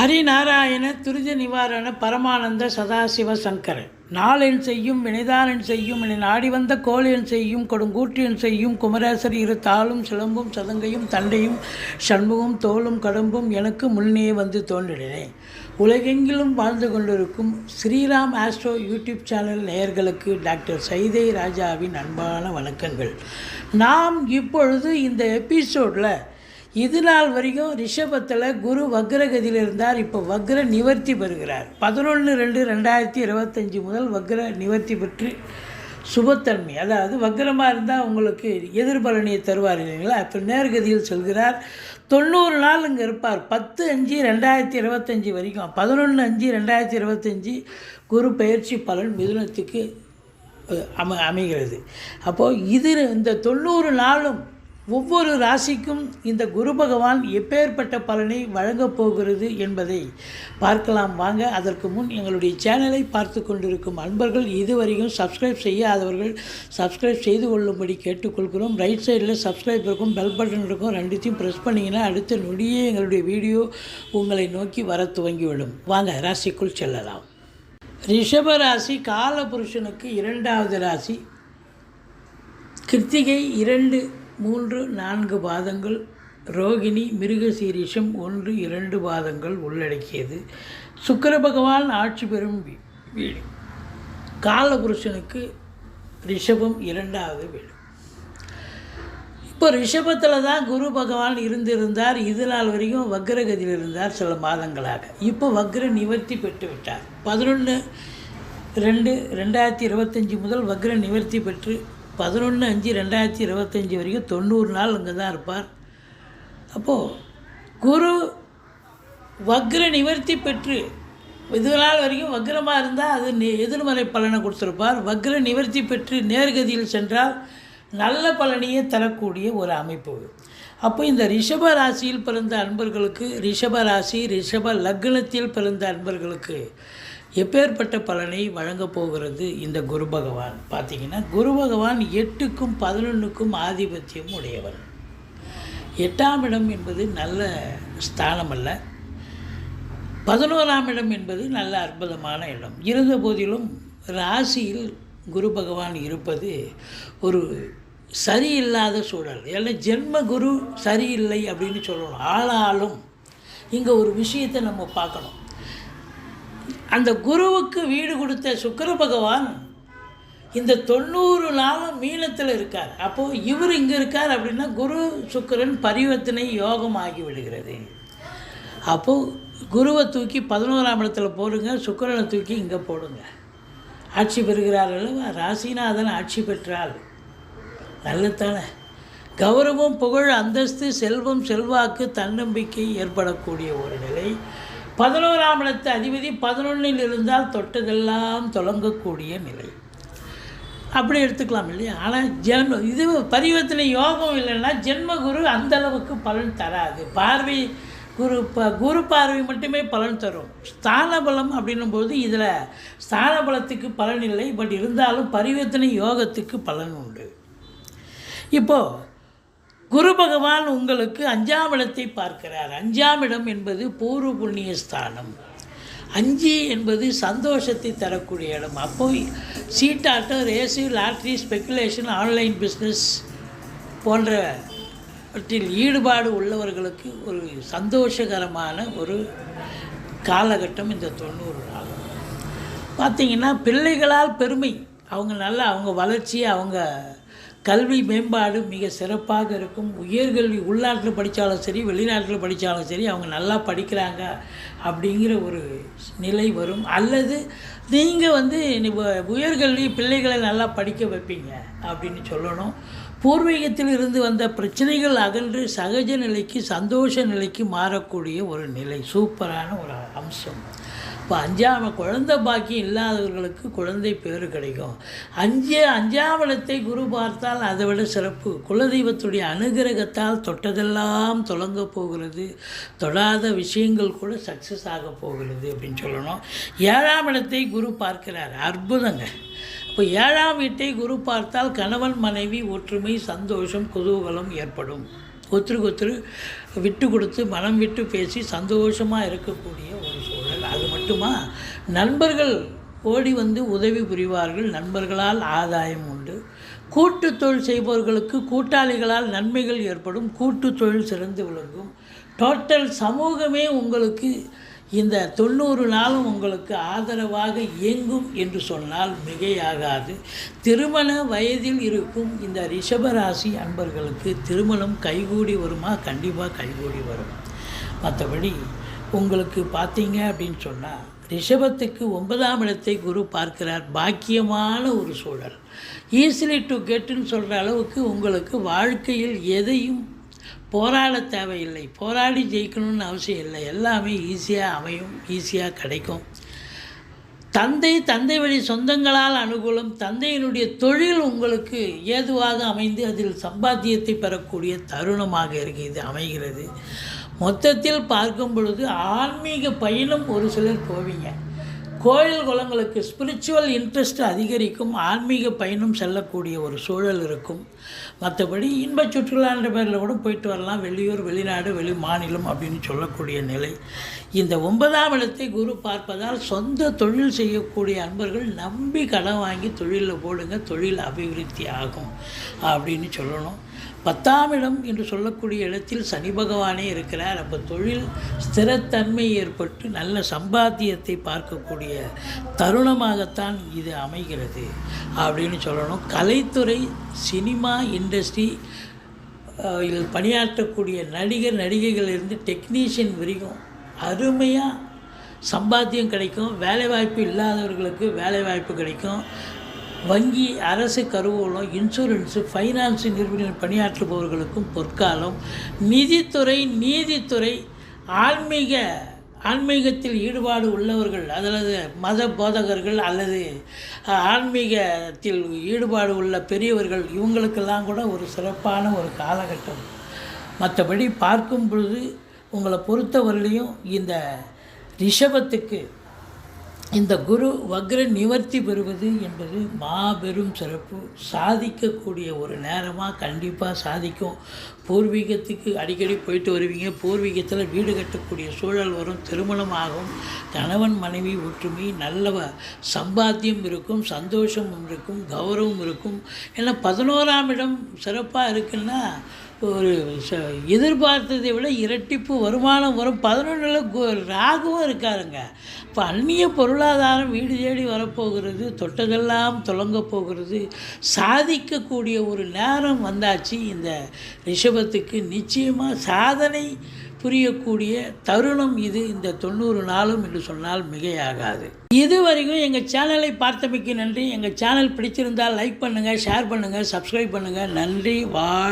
ஹரிநாராயண துரித நிவாரண பரமானந்த சதாசிவ சங்கர. நாளில் செய்யும் வினைதாரன் செய்யும் என நாடி வந்த கோழியன் செய்யும் கொடுங்கூற்றியன் செய்யும் குமரேசர் இரு தாளும் சிலம்பும் சதங்கையும் தண்டையும் சண்முகம் தோளும் கடம்பும் எனக்கு முன்னே வந்து தோன்றினேன். உலகெங்கிலும் வாழ்ந்து கொண்டிருக்கும் ஸ்ரீராம் ஆஸ்ட்ரோ யூடியூப் சேனல் நேயர்களுக்கு டாக்டர் சைதை ராஜாவின் அன்பான வணக்கங்கள். நாம் இப்பொழுது இந்த எபிசோடில் இது நாள் வரைக்கும் ரிஷபத்தில் குரு வக்ரகதியில் இருந்தார். இப்போ வக்ர நிவர்த்தி பெறுகிறார். பதினொன்று ரெண்டு ரெண்டாயிரத்தி இருபத்தஞ்சி முதல் வக்ர நிவர்த்தி பெற்று சுபத்தன்மை அதாவது வக்ரமாக இருந்தால் உங்களுக்கு எதிர்பலனியை தருவார் இல்லைங்களா? இப்போ நேர்கதியில் செல்கிறார். தொண்ணூறு நாள் இங்கே இருப்பார். பத்து அஞ்சு ரெண்டாயிரத்தி இருபத்தஞ்சி வரைக்கும். பதினொன்று அஞ்சு ரெண்டாயிரத்தி இருபத்தஞ்சி குரு பயிற்சி பலன் மிதுனத்துக்கு அம அமைகிறது. அப்போது இது இந்த தொண்ணூறு நாளும் ஒவ்வொரு ராசிக்கும் இந்த குரு பகவான் எப்பேற்பட்ட பலனை வழங்கப் போகிறது என்பதை பார்க்கலாம். வாங்க அதற்கு முன் எங்களுடைய சேனலை பார்த்து கொண்டிருக்கும் அன்பர்கள் இதுவரையும் சப்ஸ்கிரைப் செய்யாதவர்கள் சப்ஸ்கிரைப் செய்து கொள்ளும்படி கேட்டுக்கொள்கிறோம். ரைட் சைடில் சப்ஸ்கிரைப் இருக்கும் பெல் பட்டன் இருக்கும் ரெண்டுத்தையும் ப்ரெஸ் பண்ணிங்கன்னா அடுத்த நொடியே எங்களுடைய வீடியோ உங்களை நோக்கி வர துவங்கிவிடும். வாங்க ராசிக்குள் செல்லலாம். ரிஷப ராசி காலபுருஷனுக்கு இரண்டாவது ராசி. கிருத்திகை இரண்டு மூன்று நான்கு பாதங்கள் ரோகிணி மிருகசீரிஷம் ஒன்று இரண்டு பாதங்கள் உள்ளடக்கியது. சுக்கர பகவான் ஆட்சி பெறும் வீடு. காலபுருஷனுக்கு ரிஷபம் இரண்டாவது வீடு. இப்போ ரிஷபத்தில் தான் குரு பகவான் இருந்திருந்தார். இது நாள் வரைக்கும் வக்ரகதியில் இருந்தார் சில மாதங்களாக. இப்போ வக்ர நிவர்த்தி பெற்று விட்டார். பதினொன்று ரெண்டு ரெண்டாயிரத்தி இருபத்தஞ்சி முதல் வக்ர நிவர்த்தி பெற்று பதினொன்று அஞ்சு ரெண்டாயிரத்தி இருபத்தஞ்சி வரைக்கும் தொண்ணூறு நாள் அங்கே தான் இருப்பார். அப்போது குரு வக்ர நிவர்த்தி பெற்று இது நாள் வரைக்கும் வக்ரமாக இருந்தால் அது நெ- எதிர்மறை பலனை கொடுத்துருப்பார். வக்ர நிவர்த்தி பெற்று நேர்கதியில் சென்றால் நல்ல பலனையே தரக்கூடிய ஒரு அமைப்பு. அப்போ இந்த ரிஷப ராசியில் பிறந்த அன்பர்களுக்கு ரிஷப ராசி ரிஷப லக்னத்தில் பிறந்த அன்பர்களுக்கு எப்பேற்பட்ட பலனை வழங்கப் போகிறது இந்த குரு பகவான்? பார்த்தீங்கன்னா குரு பகவான் எட்டுக்கும் பதினொன்றுக்கும் ஆதிபத்தியம் உடையவர். எட்டாம் இடம் என்பது நல்ல ஸ்தானம் அல்ல பதினோராம் இடம் என்பது நல்ல அற்புதமான இடம். இருந்த போதிலும் ராசியில் குரு பகவான் இருப்பது ஒரு சரியில்லாத சூழல். ஏன்னா ஜென்ம குரு சரியில்லை அப்படின்னு சொல்லணும். ஆளாலும் இங்கே ஒரு விஷயத்தை நம்ம பார்க்கணும். அந்த குருவுக்கு வீடு கொடுத்த சுக்கர பகவான் இந்த தொண்ணூறு நாளும் மீனத்தில் இருக்கார். அப்போது இவர் இங்கே இருக்கார் அப்படின்னா குரு சுக்கரன் பரிவர்த்தனை யோகம் ஆகி விடுகிறது. அப்போது குருவை தூக்கி பதினோராம் இடத்துல போடுங்க சுக்கரனை தூக்கி இங்கே போடுங்க. ஆட்சி பெறுகிறார் அல்லவா? ராசிநாதன் ஆட்சி பெற்றால். நல்லதானே கௌரவம் புகழ் அந்தஸ்து செல்வம் செல்வாக்கு தன்னம்பிக்கை ஏற்படக்கூடிய ஒரு நிலை. பதினோராம் இடத்து அதிபதி பதினொன்றில் இருந்தால் தொட்டதெல்லாம் தொடங்கக்கூடிய நிலை. அப்படி எடுத்துக்கலாம் இல்லையா? ஆனால் ஜென்ம இது பரிவர்த்தனை யோகம் இல்லைன்னா ஜென்ம குரு அந்த அளவுக்கு பலன் தராது. பார்வை குரு ப குரு பார்வை மட்டுமே பலன் தரும். ஸ்தான பலம் அப்படின்னும் போது இதில் ஸ்தான பலத்துக்கு பலன் இல்லை பட் இருந்தாலும் பரிவர்த்தனை யோகத்துக்கு பலன் உண்டு. இப்போது குரு பகவான் உங்களுக்கு அஞ்சாம் இடத்தை பார்க்கிறார். அஞ்சாம் இடம் என்பது பூர்வ புண்ணிய ஸ்தானம். அஞ்சு என்பது சந்தோஷத்தை தரக்கூடிய இடம். அப்போ சீட்டாட்டம் race lottery speculation online business போன்றவற்றில் ஈடுபாடு உள்ளவர்களுக்கு ஒரு சந்தோஷகரமான ஒரு காலகட்டம் இந்த தொண்ணூறு நாள். பார்த்திங்கன்னா பிள்ளைகளால் பெருமை. அவங்க நல்லா அவங்க வளர்ச்சி அவங்க கல்வி மேம்பாடு மிக சிறப்பாக இருக்கும். உயர்கல்வி உள்நாட்டில் படித்தாலும் சரி வெளிநாட்டில் படித்தாலும் சரி அவங்க நல்லா படிக்கிறாங்க அப்படிங்கிற ஒரு நிலை வரும். அல்லது நீங்கள் வந்து உயர்கல்வி பிள்ளைகளை நல்லா படிக்க வைப்பீங்க அப்படின்னு சொல்லணும். பூர்வீகத்தில் இருந்து வந்த பிரச்சனைகள் அகன்று சகஜ நிலைக்கு சந்தோஷ நிலைக்கு மாறக்கூடிய ஒரு நிலை. சூப்பரான ஒரு அம்சம். இப்போ அஞ்சாம குழந்தை பாக்கியம் இல்லாதவர்களுக்கு குழந்தை பேர் கிடைக்கும். அஞ்சே அஞ்சாவளத்தை குரு பார்த்தால் அதை விட சிறப்பு. குலதெய்வத்துடைய அனுகிரகத்தால் தொட்டதெல்லாம் தொடங்க போகிறது. தொடாத விஷயங்கள் கூட சக்ஸஸ் ஆக போகிறது அப்படின்னு சொல்லணும். ஏழாம் இடத்தை குரு பார்க்கிறார். அற்புதங்க. இப்போ ஏழாம் வீட்டை குரு பார்த்தால் கணவன் மனைவி ஒற்றுமை சந்தோஷம் குதூகலம் ஏற்படும். ஒருத்தருக்கு ஒத்துரு விட்டு கொடுத்து மனம் விட்டு பேசி சந்தோஷமாக இருக்கக்கூடிய ஒரு மட்டுமா நண்பர்கள் ஓடி வந்து உதவி புரிவார்கள். நண்பர்களால் ஆதாயம் உண்டு. கூட்டு தொழில் செய்பவர்களுக்கு கூட்டாளிகளால் நன்மைகள் ஏற்படும். கூட்டு தொழில் சிறந்து விளங்கும். டோட்டல் சமூகமே உங்களுக்கு இந்த தொண்ணூறு நாளும் உங்களுக்கு ஆதரவாக இயங்கும் என்று சொன்னால் மிகையாகாது. திருமண வயதில் இருக்கும் இந்த ரிஷபராசி அன்பர்களுக்கு திருமணம் கைகூடி வருமா? கண்டிப்பாக கைகூடி வரும். மற்றபடி உங்களுக்கு பார்த்தீங்க அப்படின்னு சொன்னால் ரிஷபத்துக்கு ஒன்பதாம் இடத்தை குரு பார்க்கிறார். பாக்கியமான ஒரு சூழல். ஈஸிலி டு கெட்டுன்னு சொல்கிற அளவுக்கு உங்களுக்கு வாழ்க்கையில் எதையும் போராட தேவையில்லை. போராடி ஜெயிக்கணும்னு அவசியம் இல்லை. எல்லாமே ஈஸியாக அமையும் ஈஸியாக கிடைக்கும். தந்தை தந்தை வழி சொந்தங்களால் அனுகூலம் தந்தையினுடைய தொழில் உங்களுக்கு ஏதுவாக அமைந்து அதில் சம்பாத்தியத்தை பெறக்கூடிய தருணமாக இருக்கு இது அமைகிறது. மொத்தத்தில் பார்க்கும் பொழுது ஆன்மீக பயணம் ஒரு சிலர் போவீங்க. கோயில் குளங்களுக்கு ஸ்பிரிச்சுவல் இன்ட்ரெஸ்ட் அதிகரிக்கும் ஆன்மீக பயணம் செல்லக்கூடிய ஒரு சூழல் இருக்கும். மற்றபடி இன்ப சுற்றுலான்ற பேரில் கூட போயிட்டு வரலாம். வெளியூர் வெளிநாடு வெளி மாநிலம் அப்படின்னு சொல்லக்கூடிய நிலை. இந்த ஒன்பதாம் இடத்தை குரு பார்ப்பதால் சொந்த தொழில் செய்யக்கூடிய அன்பர்கள் நம்பி கடன் வாங்கி தொழிலில் போடுங்க. தொழில் அபிவிருத்தி ஆகும் அப்படின்னு சொல்லணும். பத்தாம் இடம் என்று சொல்லக்கூடிய இடத்தில் சனி பகவானே இருக்கிறார். அப்போ தொழில் ஸ்திரத்தன்மை ஏற்பட்டு நல்ல சம்பாத்தியத்தை பார்க்கக்கூடிய தருணமாகத்தான் இது அமைகிறது. அப்படின்னு சொல்லணும். கலைத்துறை சினிமா இண்டஸ்ட்ரி இதில் பணியாற்றக்கூடிய நடிகர் நடிகைகளிலிருந்து டெக்னீஷியன் வரைக்கும் அருமையாக சம்பாத்தியம் கிடைக்கும். வேலைவாய்ப்பு இல்லாதவர்களுக்கு வேலைவாய்ப்பு கிடைக்கும். வங்கி அரசு கருவூலம் இன்சூரன்ஸு ஃபைனான்ஸு நிறுவனம் பணியாற்றுபவர்களுக்கும் பொற்காலம். நிதித்துறை நீதித்துறை ஆன்மீக ஆன்மீகத்தில் ஈடுபாடு உள்ளவர்கள் அதாவது மத போதகர்கள் அல்லது ஆன்மீகத்தில் ஈடுபாடு உள்ள பெரியவர்கள் இவங்களுக்கெல்லாம் கூட ஒரு சிறப்பான ஒரு காலகட்டம். மற்றபடி பார்க்கும் பொழுது உங்களை பொறுத்தவரையிலையும் இந்த ரிஷபத்துக்கு இந்த குரு வக்ர நிவர்த்தி பெறுவது என்பது மாபெரும் சிறப்பு. சாதிக்கக்கூடிய ஒரு நேரமாக கண்டிப்பாக சாதிக்கும். பூர்வீகத்துக்கு அடிக்கடி போயிட்டு வருவீங்க. பூர்வீகத்தில் வீடு கட்டக்கூடிய சூழல் வரும். திருமணம் ஆகும். கணவன் மனைவி ஒற்றுமை நல்ல சம்பாத்தியம் இருக்கும். சந்தோஷமும் இருக்கும். கௌரவம் இருக்கும். ஏன்னா பதினோராம் இடம் சிறப்பாக இருக்குன்னா ஒரு எதிர்பார்த்ததை விட இரட்டிப்பு வருமானம் வரும். பதினொன்றில் ராகுவும் இருக்காருங்க. இப்போ அந்நிய பொருளாதாரம் வீடு தேடி வரப்போகிறது தொட்டதெல்லாம் தொடங்க போகிறது. சாதிக்கக்கூடிய ஒரு நேரம் வந்தாச்சு. இந்த ரிஷபத்துக்கு நிச்சயமாக சாதனை புரியக்கூடிய தருணம் இது. இந்த தொண்ணூறு நாளும் என்று சொன்னால் மிகையாகாது. இதுவரைக்கும் எங்கள் சேனலை பார்த்தமைக்கு நன்றி. எங்கள் சேனல் பிடிச்சிருந்தால் லைக் பண்ணுங்கள் ஷேர் பண்ணுங்கள் சப்ஸ்கிரைப் பண்ணுங்கள் நன்றி வாழ்